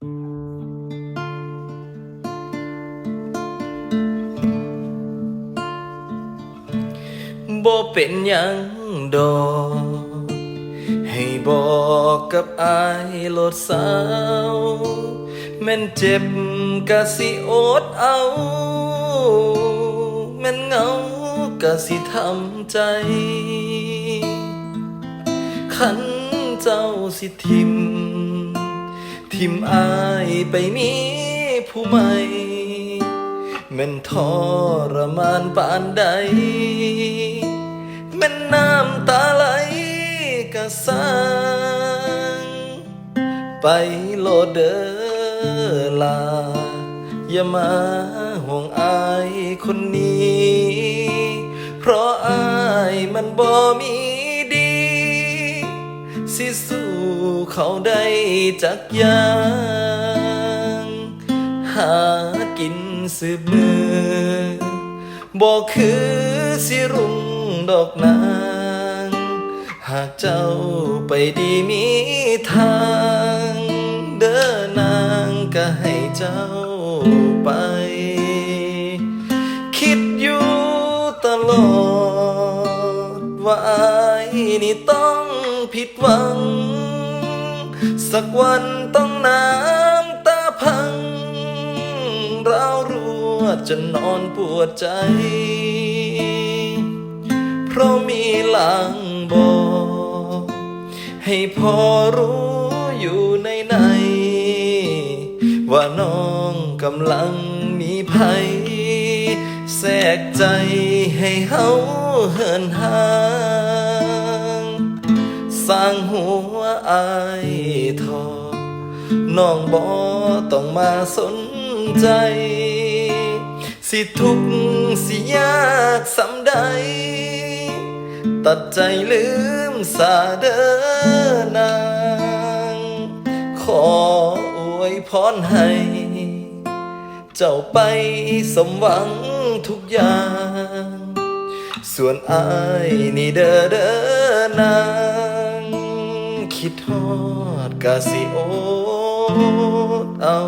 บ่เป็นหยังดอกให้บอกกับอายโลดสาว แม่นเจ็บกะสิอดเอา แม่นเหงากะสิทำใจ ขันเจ้าสิทิม ทิมอายไปมีผู้ใหม่แม่นทรมานปานใดแม่นน้ำตาไหลกะสร้างไปโลดเดอลา อย่ามาห่วงอายคนนี้ เพราะอายมันบ่มีดี สิสู้ เขาได้จักยางหากินสืบมือบอกคือสิรุ่งดอกนางหากเจ้าไปดีมีทางเดินนางก็ให้เจ้าไป คิดอยู่ตลอดว่าอายนี่ต้องผิดหวัง สักวันต้องน้ำตาพัง เรารั่วจนนอนปวดใจ เพราะมีหลังบอก ให้พอรู้อยู่ในใน ว่าน้องกำลังมีภัย แทรกใจให้เฮาเหินห่า สร้างหัวอายทอน้องบอต้องมาสนใจ สิทุกสิยากสำใด ตัดใจลืมสาเดอนาง ขออวยพรให้ เจ้าไปสมหวังทุกอย่าง ส่วนอายนี่เด้อเด้อนาง คิดทอดกะสิโอดเอา